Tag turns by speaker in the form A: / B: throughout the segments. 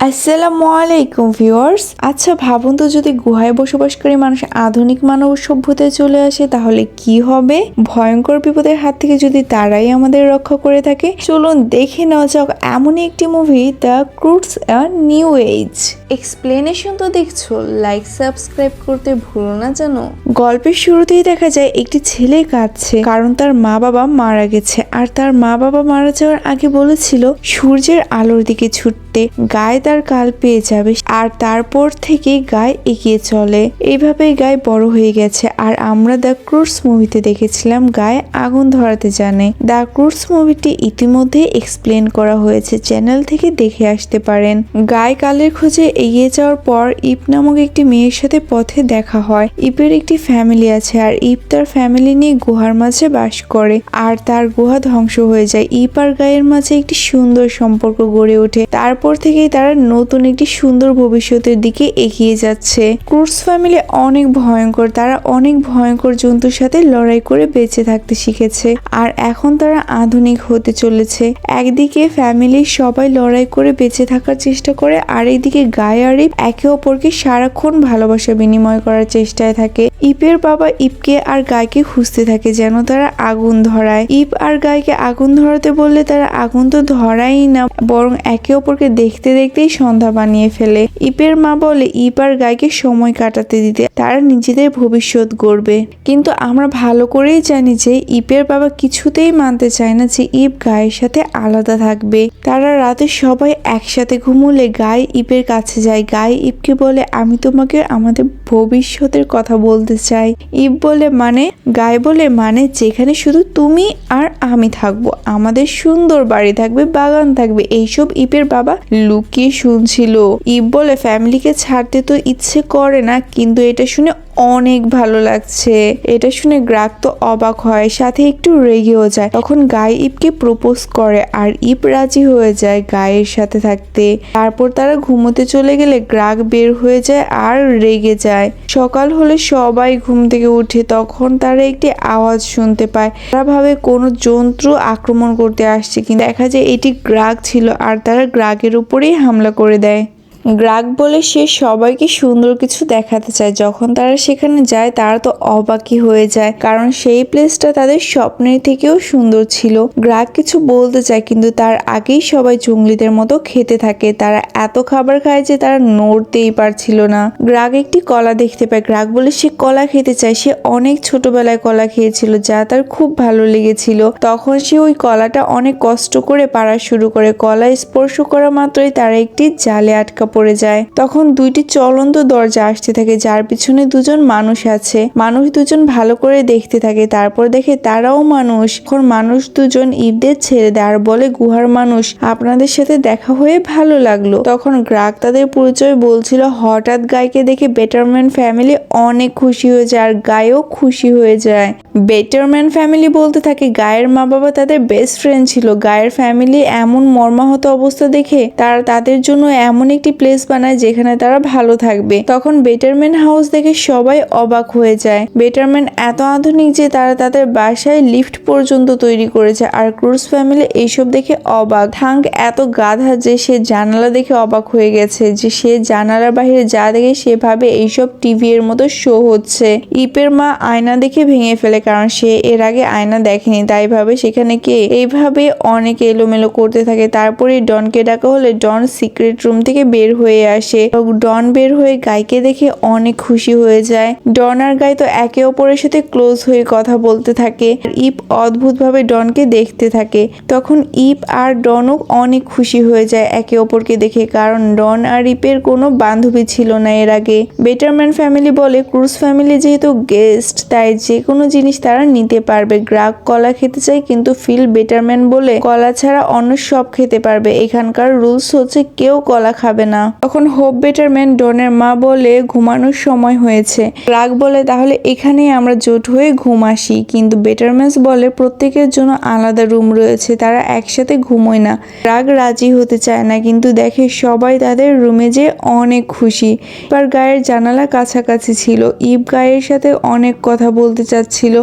A: আসসালামু আলাইকুম ভিউয়ার্স। আচ্ছা ভাবুন তো যদি গুহায় বসবাসকারী মানুষ আধুনিক মানব সভ্যতায় চলে আসে, তাহলে কি হবে? ভয়ঙ্কর বিপদের হাত থেকে যদি তারাই আমাদের রক্ষা করে থাকে, চলুন দেখে নেওয়া যাক এমনই একটি movie the Croods New Age explanation তো দেখছ লাইক সাবস্ক্রাইব করতে ভুলো না জানো গল্পের শুরুতেই দেখা যায় একটি ছেলে কাঁদছে, কারণ তার মা বাবা মারা গেছে। আর তার মা বাবা মারা যাওয়ার আগে বলেছিল, সূর্যের আলোর দিকে ছুটতে গায়ে তার কাল পেয়ে যাবে, আর তারপর থেকে গায়ে এগিয়ে চলে। এইভাবেই গায়ে বড় হয়ে গেছে, আর আমরা দ্য ক্রুটস মুভিতে দেখেছিলাম গায়ে আগুন ধরাতে জানে। দ্য ক্রুটস মুভিটি ইতিমধ্যে এক্সপ্লেন করা হয়েছে চ্যানেল থেকে দেখে আসতে পারেন। গায়ে কালের খোঁজে এগিয়ে যাওয়ার পর ইপ নামক একটি মেয়ের সাথে পথে দেখা হয়। ইপের একটি ফ্যামিলি আছে আর ইপ তার ফ্যামিলি নিয়ে গুহার মাঝে বাস করে আর তার গুহা ধ্বংস হয়ে যায়। ইপ আর গায়ের মাঝে একটি সুন্দর সম্পর্ক গড়ে ওঠে। তারপর থেকেই তারা নতুন একটি সুন্দর ভবিষ্যতের দিকে এগিয়ে যাচ্ছে। ক্রুটস ফ্যামিলি অনেক ভয়ঙ্কর, তারা অনেক ভয়ঙ্কর জন্তুর সাথে লড়াই করে বেঁচে থাকতে শিখেছে আর এখন তারা আধুনিক হতে চলেছে। একদিকে ফ্যামিলির সবাই লড়াই করে বেঁচে থাকার চেষ্টা করে আর এইদিকে গায়ে আর একে অপরকে সারাক্ষণ ভালোবাসা বিনিময় করার চেষ্টায় থাকে। ইপের বাবা ইপকে আর গায়কে খুঁজতে থাকে যেন তারা আগুন ধরায়। ইপ আর গায়কে আগুন ধরাতে বললে তারা আগুন তো ধরাই না, বরং একে অপরকে দেখতে দেখতেই সন্ধ্যা বানিয়ে ফেলে। ইপের মা বলে, ইপ আর গায়কে সময় কাটাতে দিতে, তারা নিজেদের ভবিষ্যৎ গড়বে। কিন্তু আমরা ভালো করেই জানি যে ইপের বাবা কিছুতেই মানতে চায় না যে ইপ গায়ের সাথে আলাদা থাকবে। তারা রাতে সবাই একসাথে ঘুমুলে গায়ে ইপের কাছে যায়। গায়ে ইপকে বলে, আমি তোমাকে আমাদের ভবিষ্যতের কথা বলতে চাই। ইব বলে মানে গায়ে বলে মানে যেখানে শুধু তুমি আর আমি থাকব। আমাদের সুন্দর বাড়ি থাকবে, বাগান থাকবে। এইসব ইপের বাবা লুকিয়ে শুনছিল। ইব বলে, ফ্যামিলিকে ছাড়তে তো ইচ্ছে করে না, কিন্তু এটা শুনে অনেক ভালো লাগছে। এটা শুনে গ্রাক তো অবাক হয়, সাথে একটু রেগেও যায়। তখন গায়ে ইপকে প্রপোজ করে আর ইপ রাজি হয়ে যায় গায়ের সাথে থাকতে। তারপর তারা ঘুমোতে চলে গেলে গ্রাক বের হয়ে যায় আর রেগে যায়। সকাল হলে সবাই ঘুম থেকে উঠে তখন তারা একটি আওয়াজ শুনতে পায়। তারা ভাবে কোনো জন্তু আক্রমণ করতে আসছে, কিন্তু দেখা যায় এটি গ্রাক ছিল আর তারা গ্রাকের উপরেই হামলা করে দেয়। গ্রাক বলে সে সবাইকে সুন্দর কিছু দেখাতে চায়। যখন তারা সেখানে যায়, তারা তো অবাকি হয়ে যায়, কারণ সেই প্লেসটা তাদের স্বপ্নের থেকেও সুন্দর ছিল। গ্রাক কিছু বলতে চায়, কিন্তু তার আগেই সবাই জঙ্গলিদের মতো খেতে থাকে। তারা এত খাবার খায় যে তারা নড়তেই পারছিল না। গ্রাক একটি কলা দেখতে পায়। গ্রাক বলে সে কলা খেতে চায়। সে অনেক ছোটবেলায় কলা খেয়েছিল, যা তার খুব ভালো লেগেছিল। তখন সে ওই কলাটা অনেক কষ্ট করে পাড়া শুরু করে। কলা স্পর্শ করা মাত্রই তারা একটি জালে আটকা পড়ে যায়। তখন দুইটি চলন্ত দরজা আসতে থাকে, যার পিছনে দুজন মানুষ আছে। মানুষ দুজন ভালো করে দেখতে থাকে, তারপর দেখে তারাও মানুষ। এখন মানুষ দুজন ইবদের ছেড়ে দেয় আর বলে, গুহার মানুষ, আপনাদের সাথে দেখা হয়ে ভালো লাগল। তখন গ্রাহক তাদের পরিচয় বলছিল, হঠাৎ গায়কে দেখে বেটারম্যান ফ্যামিলি অনেক খুশি হয়ে যায় আর গায়েও খুশি হয়ে যায়। বেটারম্যান ফ্যামিলি বলতে থাকে গায়ের মা বাবা তাদের বেস্ট ফ্রেন্ড ছিল। গায়ের ফ্যামিলি এমন মর্মাহত অবস্থা দেখে তারা তাদের জন্য এমন একটি প্লেস বানায় যেখানে তারা ভালো থাকবে। তখন বেটারম্যান হাউস দেখে সবাই অবাক হয়ে যায়। বেটারম্যান এত আধুনিক যে তারা তাদের বাসায় লিফট পর্যন্ত তৈরি করেছে আর ক্রুজ ফ্যামিলি এইসব দেখে অবাক। থাঙ্ক এত গাধা যে সে জানালা দেখে অবাক হয়ে গেছে যে সে জানালার বাইরে যা দেখে সেভাবে এইসব টিভি এর মতো শো হচ্ছে। ইপের মা আয়না দেখে ভেঙে ফেলে কারণ সে এর আগে আয়না দেখেনি, তাই ভাবে সেখানে কে? এইভাবে অনেক এলোমেলো করতে থাকে। তারপরে ডনকে ডাকা হলে ডন সিক্রেট রুম থেকে বের হয়ে আসে। ডন বের হয়ে গাইকে দেখে অনেক খুশি হয়ে যায়। ডন আর গাই তো একে অপরের সাথে ক্লোজ হয়ে কথা বলতে থাকে। ইপ অদ্ভুতভাবে ডনকে দেখতে থাকে। তখন ইপ আর ডনও অনেক খুশি হয়ে যায় একে অপরকে দেখে। কারণ ডন আর ইপের কোনো বান্ধবী ছিল না এর আগে। বেটারম্যান ফ্যামিলি বলে ক্রুজ ফ্যামিলি যেহেতু গেস্ট, তাই যে কোনো জিনিস তারা নিতে পারবে। গ্রাহক কলা খেতে চায় কিন্তু ফিল বেটারম্যান বলে, কলা ছাড়া অন্য সব খেতে পারবে। এখানকার রুলস হচ্ছে কেউ কলা খাবে না। তখন হোপ বেটারম্যান ডনের মা বলে, ঘুমানোর সময় হয়েছে। রাগ বলে, তাহলে এখানেই আমরা জোট হয়ে ঘুম আসি কিন্তু বেটারম্যান্স বলে, প্রত্যেকের জন্য আলাদা রুম রয়েছে, তারা একসাথে ঘুমোয় না। রাগ রাজি হতে চায় না, কিন্তু দেখে সবাই তাদের রুমে যে অনেক খুশি। এবার গায়ের জানালা কাছাকাছি ছিল। ইব গায়ের সাথে অনেক কথা বলতে চাচ্ছিল।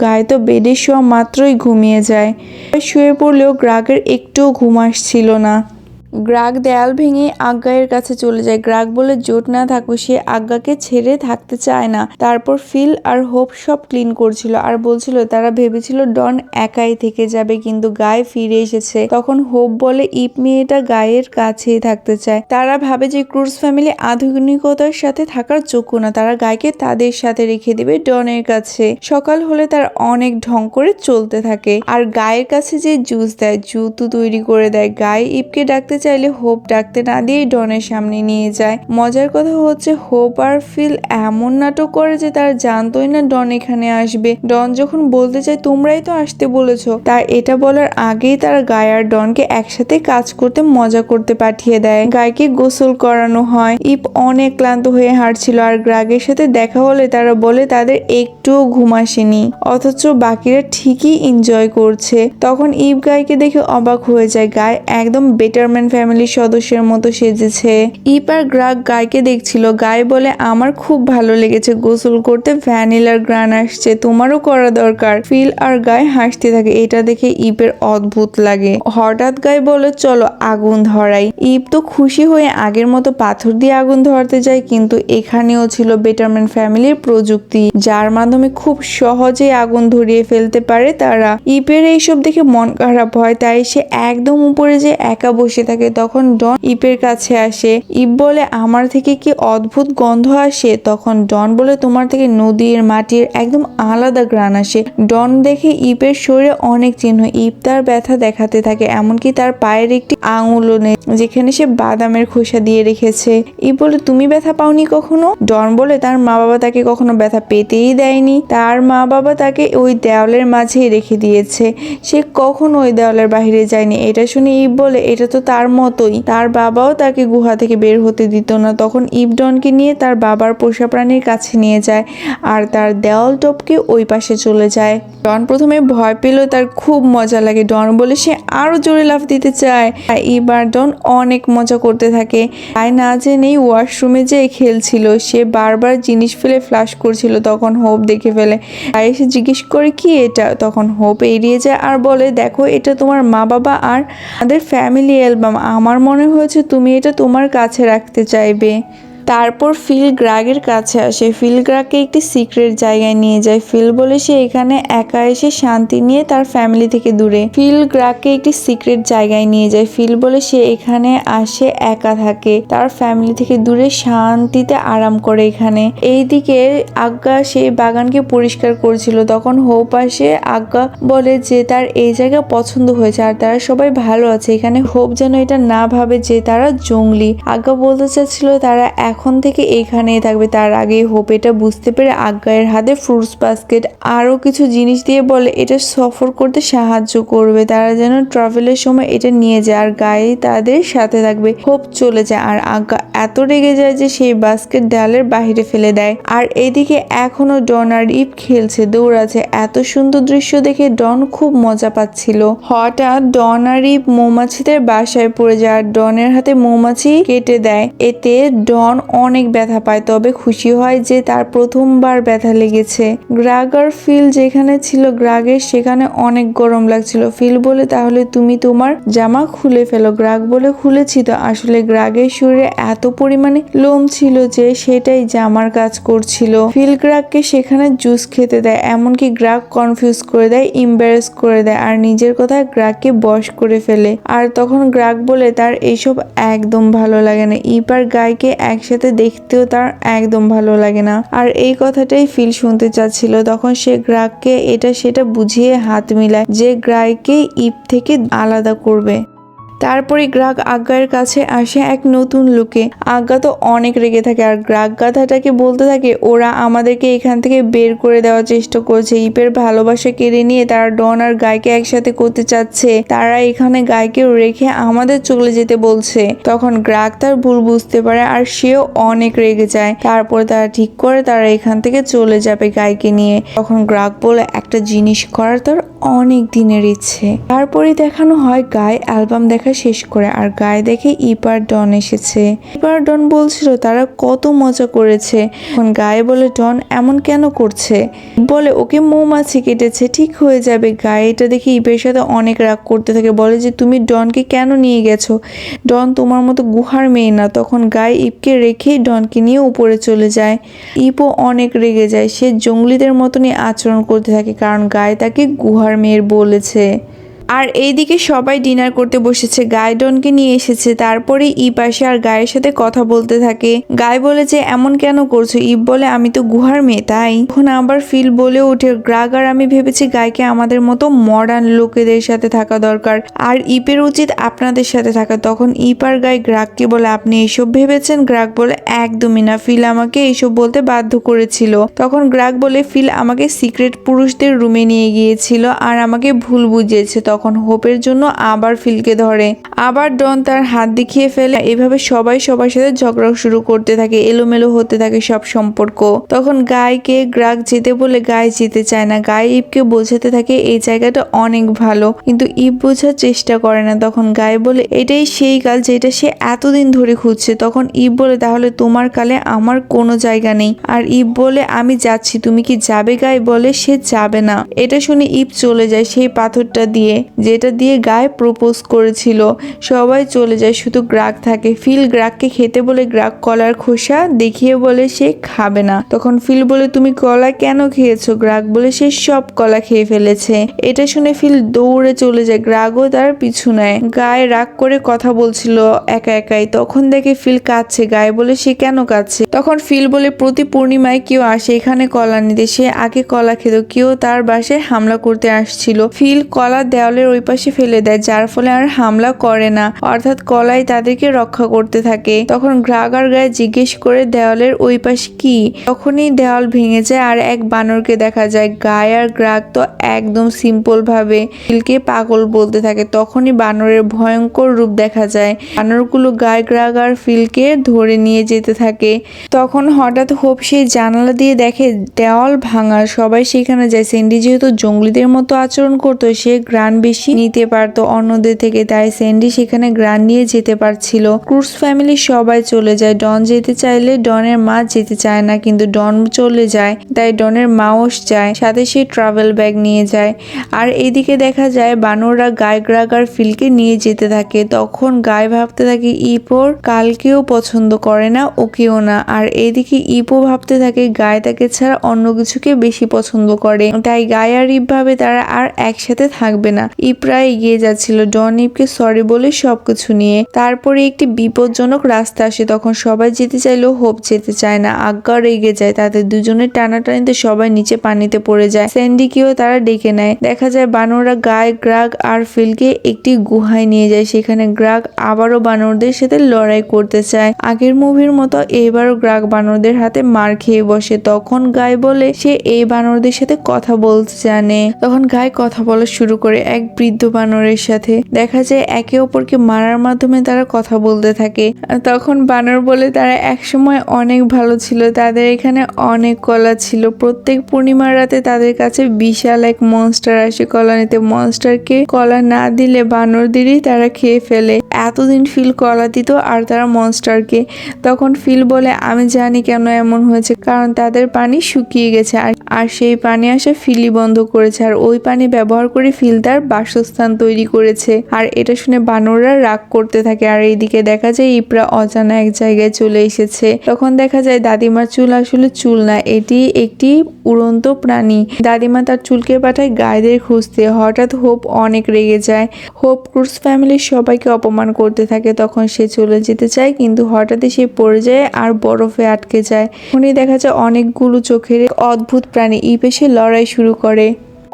A: গায়ে তো বেডে শোয়া মাত্রই ঘুমিয়ে যায়। শুয়ে পড়লেও গ্রাগের একটুও ঘুম আসছিল না। গ্রাগ দেয়াল ভেঙে আজ্ঞায়ের কাছে চলে যায়। গ্রাগ বলে, জোট না থাকো, সে আজ্ঞাকে ছেড়ে থাকতে চায় না। তারপর ফিল আর হোপ সব ক্লিন করছিল আর বলছিল, তারা ভেবেছিল ডন একাই থেকে যাবে, কিন্তু গায়ে ফিরে এসেছে। তখন হোপ বলে, ইপ মেয়েটা গায়ের কাছেই থাকতে চায়। তারা ভাবে যে ক্রুজ ফ্যামিলি আধুনিকতার সাথে থাকার যোগ্য না। তারা গায়কে তাদের সাথে রেখে দেবে ডনের কাছে। সকাল হলে তার অনেক ঢং করে চলতে থাকে। আর গায়ের কাছে যে জুস দেয় জুতো তৈরি করে দেয়। গায়ে ইপকে ডাকতে চাইলে হোপ ডাকতে না দিয়ে ডনের সামনে নিয়ে যায়। মজার কথা হচ্ছে হোপ আর ফিল এমন নাটক করে যে তারা জানতোই না ডন এখানে আসবে। ডন যখন বলতে চায়, তোমরাই তো আসতে বলেছ। তার এটা বলার আগেই তারা গায়ে আর ডনকে একসাথে কাজ করতে মজা করতে পাঠিয়ে দেয়। গায়কে গোসল করানো হয়। ইপ অনেক ক্লান্ত হয়ে হাঁটছিল আর গ্রাগের সাথে দেখা হলে তারা বলে, তাদের একটুও ঘুম আসেনি। অথচ বাকিরা ঠিকই এনজয় করছে। তখন ইপ গায়কে দেখে অবাক হয়ে যায়। গায় একদম বেটারম্যান ফ্যামিলির সদস্যের মতো সেজেছে। ইপ আর গ্রাগ গায়কে দেখছিল। গায় বলে, আমার খুব ভালো লেগেছে গোসল করতে। ভ্যানিলার গ্রান আসছে। তোমারও করা দরকার। ফিল আর গায়ে হাসতে থাকে। এটা দেখে ইপের অদ্ভুত লাগে। হঠাৎ গায়ে বলে, চলো আগুন ধরাই। ইপ তো খুশি হয়ে আগের মতো পাথর দিয়ে আগুন ধরতে যায়, কিন্তু এখানেও ছিল বেটারম্যান ফ্যামিলির প্রযুক্তি, যার মাধ্যমে খুব সহজেই আগুন ধরিয়ে ফেলতে পারে তারা। ইপের এইসব দেখে মন খারাপ হয়, তাই সে একদম উপরে যে একা বসে থাকে। তখন ডন ইপের কাছে আসে। ইপ বলে, আমার থেকে কি অদ্ভুত গন্ধ আসে? তখন ডন বলে, তোমার থেকে নদীর মাটির একদম আলাদা গ্রান আসে। ডন দেখে ইপের শরীরে অনেক চিহ্ন। ইপ তার ব্যথা দেখাতে থাকে, এমনকি তার পায়ের একটি আঙুলও নেই, যেখানে সে বাদামের খোসা দিয়ে রেখেছে। ইপ বলে, তুমি ব্যথা পাওনি কখনো? ডন বলে, তার মা বাবা তাকে কখনো ব্যথা পেতেই দেয়নি। তার মা বাবা তাকে ওই দেওয়ালের মাঝেই রেখে দিয়েছে। সে কখনো ওই দেওয়ালের বাইরে যায়নি। এটা শুনে ইব বলে, এটা তো তার মতোই। তার বাবাও তাকে গুহা থেকে বের হতে দিত না। তখন ইব ডনকে নিয়ে তার বাবার পোষা প্রাণীর কাছে নিয়ে যায় আর তার দেওয়াল টপকে ওই পাশে চলে যায়। ডন প্রথমে ভয় পেল তার খুব মজা লাগে। ডন বলে সে আরও জোরে লাফ দিতে চায়। আর এবার ডন অনেক মজা করতে থাকে। তাই না জেনেই ওয়াশরুমে যে খেলছিল। সে বারবার জিনিস ফেলে ফ্লাশ করছিল। তখন হোপ দেখে ফেলে। তাই এসে জিজ্ঞেস করে, কি এটা? তখন হোপ এড়িয়ে যায় আর বলে, দেখো, এটা তোমার মা বাবা আর আমাদের ফ্যামিলি অ্যালবাম। আমার মনে হয়েছে তুমি এটা তোমার কাছে রাখতে চাইবে। তারপর ফিল গ্রাগের কাছে আসে। ফিল গ্রাগকে একটি সিক্রেট জায়গায় নিয়ে যায়। ফিল বলে সে এখানে একা এসে শান্তি নিয়ে তার ফ্যামিলি থেকে দূরে। ফিল গ্রাগকে একটি সিক্রেট জায়গায় নিয়ে যায়। ফিল বলে সে এখানে আসে, একা থাকে। তার ফ্যামিলি থেকে দূরে শান্তিতে আরাম করে এখানে। এইদিকে আজ্ঞা সেই বাগানকে পরিষ্কার করছিল। তখন হোপ আসে, আজ্ঞা বলে যে তার এই জায়গা পছন্দ হয়েছে আর তারা সবাই ভালো আছে। এখানে হোপ যেন এটা না ভাবে যে তারা জঙ্গলি। আজ্ঞা বলতে চাচ্ছিল তারা এখন থেকে এখানেই থাকবে। তার আগে হোপ এটা বুঝতে পেরে আজ্ঞায়ের হাতে ফ্রুটস বাস্কেট আরও কিছু জিনিস দিয়ে বলে, এটা সফর করতে সাহায্য করবে। তারা যেন ট্রাভেলের সময় এটা নিয়ে যায় আর গায়ে তাদের সাথে থাকবে। হোপ চলে যায় আর আজ্ঞা এত রেগে যায় যে সেই বাস্কেট ডালের বাইরে ফেলে দেয়। আর এদিকে এখনও ডন আর ইপ খেলছে, দৌড়াচ্ছে। এত সুন্দর দৃশ্য দেখে ডন খুব মজা পাচ্ছিল। হঠাৎ ডন আর ইপ মৌমাছিদের বাসায় পড়ে যায় আর ডনের হাতে মৌমাছি কেটে দেয়। এতে ডন অনেক ব্যথা পায়, তবে খুশি হয় যে তার প্রথমবার ব্যথা লেগেছে। গ্রাগ আর ফিল যেখানে ছিল গ্রাগের সেখানে অনেক গরম লাগছিল। ফিল বলে, তাহলে তুমি তোমার জামা খুলে ফেলো। গ্রাগ বলে, খুলেছি তো। আসলে গ্রাগের শরীরে এত পরিমাণে লোম ছিল যে সেটাই জামার কাজ করছিল। ফিল গ্রাগকে সেখানে জুস খেতে দেয়, এমনকি গ্রাগ কনফিউজ করে দেয় ইম্বারেস করে দেয়, আর নিজের কথা গ্রাগকে বশ করে ফেলে। আর তখন গ্রাগ বলে, তার এইসব একদম ভালো লাগে না। ইপার গায়কে একসাথে দেখতেও তার একদম ভালো লাগে না। আর এই কথাটাই ফিল শুনতে চাচ্ছিল তখন সে গ্রাককে এটা সেটা বুঝিয়ে হাত মিলায় যে গ্রাইকে ইপ থেকে আলাদা করবে। তারপরে গ্রাগ আজ্ঞার কাছে আসে এক নতুন লোকে। আজ্ঞা তো অনেক রেগে থাকে আর গ্রাগ গাধাটাকে বলতে থাকে, ওরা আমাদেরকে এখান থেকে বের করে দেওয়ার চেষ্টা করছে। ইপের ভালোবাসা কেড়ে নিয়ে তারা ডন আর গায়কে একসাথে করতে চাচ্ছে। তারা এখানে গায়কে রেখে আমাদের চলে যেতে বলছে। তখন গ্রাগ তার ভুল বুঝতে পারে আর সেও অনেক রেগে যায়। তারপর তারা ঠিক করে তারা এখান থেকে চলে যাবে গায়কে নিয়ে। তখন গ্রাগ বলে, একটা জিনিস করার তার অনেক দিনের ইচ্ছে। তারপরে দেখানো হয় গায়ে অ্যালবাম দেখা দেখা শেষ করে আর গায়ে দেখে ইপার ডন এসেছে। ইপার ডন বলছিল, তারা কত মজা করেছে। এখন গায়ে বলে ডন এমন কেন করছে? বলে, ওকে মৌমাছি কেটেছে, ঠিক হয়ে যাবে। গায়ে এটা দেখে ইপের সাথে অনেক রাগ করতে থাকে। বলে যে, তুমি ডনকে কেন নিয়ে গেছো? ডন তোমার মতো গুহার মেয়ে না। তখন গায়ে ইপকে রেখে ডনকে নিয়ে উপরে চলে যায়। ইপও অনেক রেগে যায়। সে জঙ্গলিদের মতনই আচরণ করতে থাকে, কারণ গায়ে তাকে গুহার মেয়ের বলেছে। আর এইদিকে সবাই ডিনার করতে বসেছে। গাইডনকে নিয়ে এসেছে। তারপরে ইপ আসে আর গায়ের সাথে কথা বলতে থাকে। গায়ে বলে যে, এমন কেন করছ? ইপ বলে, আমি তো গুহার মেয়ে, তাই? তখন আবার ফিল বলে ওঠে, গ্রাগ আর আমি ভেবেছি গায়কে আমাদের মতো মডার্ন লোকেদের সাথে থাকা দরকার। আর ইপের উচিত আপনাদের সাথে থাকা। তখন ইপ আর গায়ে গ্রাগকে বলে, আপনি এসব ভেবেছেন? গ্রাগ বলে, একদমই না। ফিল আমাকে এইসব বলতে বাধ্য করেছিল। তখন গ্রাগ বলে, ফিল আমাকে সিক্রেট পুরুষদের রুমে নিয়ে গিয়েছিল আর আমাকে ভুল বুঝিয়েছে। তখন হোপের জন্য আবার ফিলকে ধরে। আবার ডন তার হাত দেখিয়ে ফেলে। এভাবে সবাই সবার সাথে ঝগড়া শুরু করতে থাকে, এলোমেলো হতে থাকে সব সম্পর্ক। তখন গায়কে গ্রাগ যেতে বলে গায়ে যেতে চায় না। গায়ে ইবকে বোঝাতে থাকে, এই জায়গাটা অনেক ভালো। কিন্তু ইপ বোঝার চেষ্টা করে না। তখন গায়ে বলে, এটাই সেই কাল যেটা সে এতদিন ধরে খুঁজছে। তখন ইপ বলে, তাহলে তোমার কালে আমার কোনো জায়গা নেই। আর ইব বলে, আমি যাচ্ছি। তুমি কি যাবে? গায়ে বলে, সে যাবে না। এটা শুনে ইব চলে যায় সেই পাথরটা দিয়ে। যেটা দিয়ে গায়ে প্রপোজ করেছিল। সবাই চলে যায়, শুধু গ্রাক থাকে। ফিল গ্রাককে খেতে বলে গ্রাক কলার খোসা, দেখিয়ে বলে সে খাবে না। তখন ফিল বলে, তুমি কলা কেন খেয়েছো? গ্রাক বলে, সে সব কলা খেয়ে ফেলেছে। এটা শুনে ফিল দৌড়ে চলে যায় গ্রাগও তার পিছু নেয়। গায়ে রাগ করে কথা বলছিল একা একাই। তখন দেখে ফিল কাঁদছে, গায়ে বলে, সে কেন কাঁদছে? তখন ফিল বলে, প্রতি পূর্ণিমায় কেউ আসে এখানে কলা নিতে সে আগে কলা খেত, কেউ তার বাসায় হামলা করতে আসছিল। ফিল কলা দেওয়ালের ওই পাশে ফেলে দেয়, যার ফলে আর হামলা করে না। অর্থাৎ কলাই তাদেরকে রক্ষা করতে থাকে। তখন গ্রাগার গায়ে জিজ্ঞেস করে, দেওয়ালের ওই পাশে কি? তখনই দেওয়াল ভেঙে যায় আর এক বানরকে দেখা যায়। গায়ে আর গ্রাগ তো একদম সিম্পল ভাবে ফিলকে পাগল বলতে থাকে। তখনই বানরের ভয়ঙ্কর রূপ দেখা যায়। বানরগুলো গায়ে, গ্রাগ আর ফিলকে ধরে নিয়ে যেতে থাকে। তখন হঠাৎ হোপ সেই জানালা দিয়ে দেখে, দেওয়াল ভাঙা সবাই সেখানে যায়। স্যান্ডি যেহেতু জঙ্গলিদের মতো আচরণ করতো, সে গ্রান বেশি নিতে পারতো। অন্যদের থেকে তাই স্যান্ডি সেখানে গ্রান নিয়ে যেতে পারছিল। ক্রুজ ফ্যামিলি সবাই চলে যায়। ডন যেতে চাইলে ডনের মা যেতে চায় না, কিন্তু ডন চলে যায়। তাই ডনের মাও যায়। সাথে সে ট্রাভেল ব্যাগ নিয়ে যায়। আর এইদিকে দেখা যায়, বানররা গায়ে গ্রাগ আর ফিলকে নিয়ে যেতে থাকে। তখন গায়ে ভাবতে থাকে ইপোর কালকেও পছন্দ করে না, ওকেও না। আর এইদিকে ইপো ভাবতে থাকে গায়ে তাকে ছাড়া অন্য কিছুকে বেশি পছন্দ করে। তাই গায়ে আর ইপ ভাবে তারা আর একসাথে থাকবে না। ইপ প্রায় এগিয়ে যাচ্ছিল। ডন ইপকে সরি বলে সবকিছু নিয়ে। তারপরে একটি বিপজ্জনক রাস্তা আসে। তখন সবাই যেতে চাইলেও হোপ যেতে চায় না। আজ্ঞা রেগে যায়। তাদের দুজনের টানাটানিতে সবাই নিচে পানিতে পড়ে যায়। স্যান্ডিকেও তারা ডেকে নেয়। দেখা যায় বানররা গায়ে গ্রাগ আর ফিলকে একটি গুহায় নিয়ে যায়। সেখানে গ্রাগ আবারও বানরদের সাথে লড়াই করতে চায়। আগের মুভির মতো এবারও গ্রাগ বানরদের হাতে মার খেয়ে বসে। তখন গায়ে বলে, সে এই বানরদের সাথে কথা বলতে জানে। তখন গায়ে কথা বলা শুরু করে। এক বৃদ্ধ বানরের সাথে। দেখা যায় একে অপরকে মারার মাধ্যমে তারা কথা বলতে থাকে। তখন বানর বলে, তারা একসময় অনেক ভালো ছিল। তাদের এখানে অনেক কলা ছিল। প্রত্যেক পূর্ণিমার রাতে তাদের কাছে বিশাল এক মনস্টার আসে। কলা নিতে মনস্টারকে কলা না দিলে বানরদেরই তারা খেয়ে ফেলে। এতদিন ফিল কলা দিত আর তারা মনস্টারকে তখন ফিল বলে, আমি জানি কেন এমন হয়েছে। কারণ তাদের পানি শুকিয়ে গেছে। আর সেই পানি আসা ফিলি বন্ধ করেছে। আর ওই পানি ব্যবহার করে ফিল তার বাসস্থান তৈরি করেছে। আর এটা শুনে বানররা রাগ করতে থাকে। আর এইদিকে দেখা যায় ইপরা অজানা এক জায়গায় চলে এসেছে। তখন দেখা যায় দাদিমার চুল আসলে চুল না, এটি একটি উড়ন্ত প্রাণী। দাদিমা তার চুলকে পাঠায় গায়েদের খুঁজতে। হঠাৎ হোপ অনেক রেগে যায়। হোপ ক্রুজ ফ্যামিলির সবাইকে অপমান করতে থাকে। তখন সে চলে যেতে চায়, কিন্তু হঠাৎই সে পড়ে যায় আর বরফে আটকে যায়। উনি দেখা যায় অনেকগুলো চোখের অদ্ভুত প্রাণী ইপে সে লড়াই শুরু করে।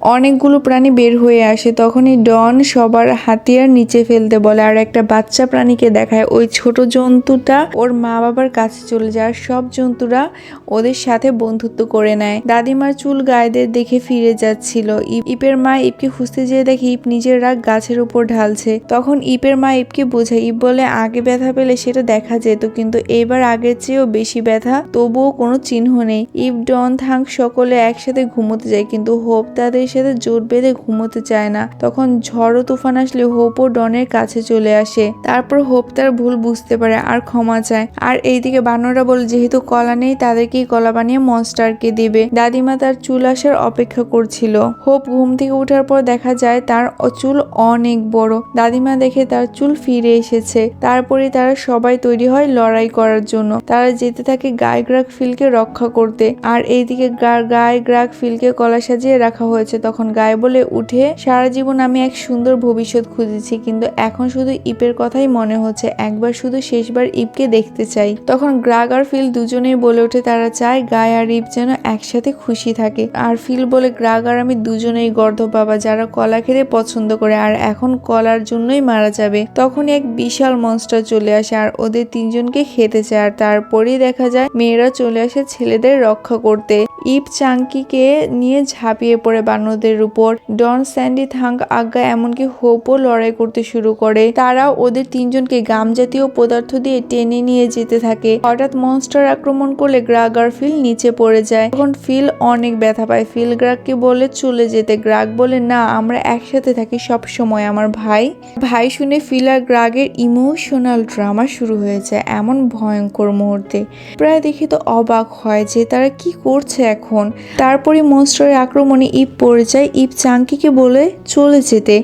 A: অনেকগুলো প্রাণী বের হয়ে আসে, তখনই ডন সবার হাতিয়ার নিচে ফেলতে বলে, আর একটা বাচ্চা প্রাণীকে দেখায়। ওই ছোট জন্তুটা ওর মা বাবার কাছে চলে যায় সব জন্তুরা ওদের সাথে বন্ধুত্ব করে নেয়। দাদিমার চুল গায়েদের দেখে ফিরে যাচ্ছিল। ইপ- ইপের মা ইপকে খুঁজতে যেয়ে দেখে ইপ নিজের রাগ গাছের উপর ঢালছে। তখন ইপের মা ইপকে বোঝায়, ইপ বলে, আগে ব্যথা পেলে সেটা দেখা যেত, কিন্তু এবার আগের চেয়েও বেশি ব্যথা, তবুও কোনো চিহ্ন নেই। ইপ, ডন থাং সকলে একসাথে ঘুমোতে যায়, কিন্তু হোপ তাদের সাথে জোট বেঁধে ঘুমোতে চায় না। তখন ঝড় তুফান আসলে হোপ ও ডনের কাছে চলে আসে। তারপর হোপ তার ভুল বুঝতে পারে আর ক্ষমা চায়। আর এইদিকে বানররা বলে, যেহেতু কলা নেই, তাদেরকেই কলা বানিয়ে মনস্টারকে দিবে। দাদিমা তার চুল আসার অপেক্ষা করছিল। হোপ ঘুম থেকে ওঠার পর দেখা যায় তার চুল অনেক বড়। দাদিমা দেখে তার চুল ফিরে এসেছে। তারপরে তারা সবাই তৈরি হয় লড়াই করার জন্য। তারা যেতে থাকে গায়ে গ্রাক ফিলকে রক্ষা করতে। আর এইদিকে গায়ে গ্রাক ফিলকে কলা সাজিয়ে রাখা হয়েছে। তখন গায়ে বলে উঠে, সারা জীবন আমি এক সুন্দর ভবিষ্যৎ খুঁজেছি, কিন্তু এখন শুধু ইপের কথাই মনে হচ্ছে। একবার শুধু শেষবার ইপকে দেখতে চাই। তখন গ্রাগ আর ফিল দুজনেই বলে ওঠে, তারা চায় গায়ে আর ইপ যেন একসাথে খুশি থাকে। আর ফিল বলে, গ্রাগ আর আমি দুজনেই গর্ধ বাবা যারা কলা খেতে পছন্দ করে আর এখন কলার জন্যই মারা যাবে। তখনই এক বিশাল মনস্টার চলে আসে আর ওদের তিনজনকে খেতে চায়। আর তারপরেই দেখা যায়, মেয়েরা চলে আসে ছেলেদের রক্ষা করতে। ইপ চাঙ্কিকে নিয়ে ঝাঁপিয়ে পড়ে বানরদের উপর ডন স্যান্ডি থাঙ্ক আজ্ঞা, এমনকি হোপও লড়াই করতে শুরু করে। তারা ওদের তিনজনকে গাম জাতীয় পদার্থ দিয়ে টেনে নিয়ে যেতে থাকে। হঠাৎ মনস্টার আক্রমণ করলে গ্রাগ আর ফিল নিচে পড়ে যায়। তখন ফিল অনেক ব্যথা পায়। ফিল গ্রাগকে বলে, চলে যেতে। গ্রাগ বলে, না, আমরা একসাথে থাকি সব সময় আমার ভাই। ভাই শুনে ফিল আর গ্রাগের ইমোশনাল ড্রামা শুরু হয়েছে এমন ভয়ঙ্কর মুহূর্তে। প্রায় দেখে তো অবাক হয় যে তারা কি করছে এখন। তারপরে মনস্টারের আক্রমণে ইপ পড়ে যায় ইপ চাঙ্কিকে বলে চলে যেতে।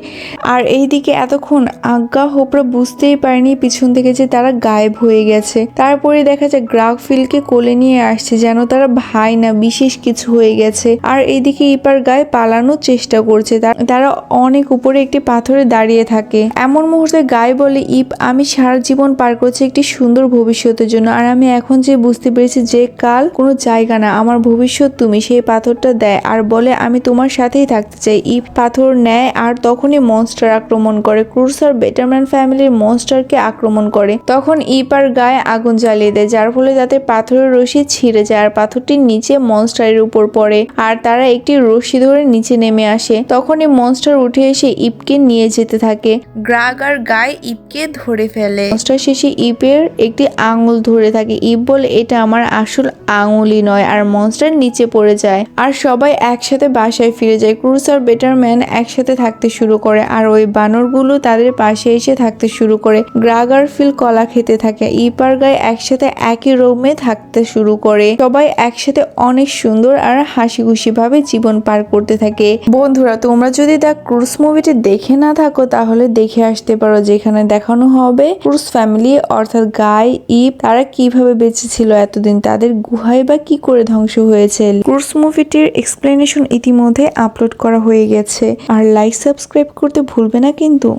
A: আর এইদিকে এতক্ষণ আজ্ঞা হোপরা বুঝতেই পারেনি পিছন থেকে যে তারা গায়েব হয়ে গেছে। তারপরে দেখা যায় গ্রাক ফিলকে কোলে নিয়ে আসছে যেন তারা ভাই না বিশেষ কিছু হয়ে গেছে। আর এইদিকে ইপার গায়ে পালানোর চেষ্টা করছে। তারা অনেক উপরে একটি পাথরে দাঁড়িয়ে থাকে। এমন মুহূর্তে গায়ে বলে, ইপ, আমি সারা জীবন পার করছি একটি সুন্দর ভবিষ্যতের জন্য। আর আমি এখন যে বুঝতে পেরেছি যে কাল কোনো জায়গা না, আমার ভবিষ্যৎ তুমি সেই পাথরটা দেয়। আর বলে, আমি তোমার সাথেই থাকতে চাই ইপ পাথর নেয়, আর তখনই মনস্টার আক্রমণ করে। ক্রুসার বেটারম্যান ফ্যামিলির মনস্টারকে আক্রমণ করে। তখন ইপ আর গায়ে আগুন জ্বালিয়ে দেয়, যার ফলে তাতে পাথরের রশি ছিঁড়ে যায় আর পাথরটির নিচে মনস্টারের উপর পড়ে আর তারা একটি রশি ধরে নিচে নেমে আসে। তখনই মনস্টার উঠে এসে ইপকে নিয়ে যেতে থাকে। গ্রাগ আর গায়ে ইপকে ধরে ফেলে। মনস্টার শেষে ইপের একটি আঙুল ধরে থাকে। ইপ বলে, এটা আমার আসল আঙুলই নয়। আর মনস্টার নিচে পড়ে যায়। আর সবাই একসাথে বাসায় ফিরে যায়। ক্রুস আর বেটারম্যান একসাথে থাকতে শুরু করে আর ওই বানরগুলো তাদের পাশে এসে থাকতে শুরু করে। গ্রাগার ফিল কলা খেতে থাকে। ইপার গায়ে একসাথে একই রোমে থাকতে শুরু করে। সবাই একসাথে অনেক সুন্দর আর হাসি খুশি ভাবে জীবন পার করতে থাকে। বন্ধুরা, তোমরা যদি দ্য ক্রুজ মুভিটি দেখে না থাকো, তাহলে দেখে আসতে পারো যেখানে দেখানো হবে ক্রুজ ফ্যামিলি, অর্থাৎ গাই, ইপ, তারা কীভাবে বেঁচে ছিল এতদিন, তাদের গুহায় বা কি করে ধ্বংস হয়েছে। ক্রুজ মুভিটির এক্সপ্লেনেশন ইতিমধ্যে আপলোড করা হয়ে গেছে। আর লাইক সাবস্ক্রাইব করতে ভুলবে না কিন্তু।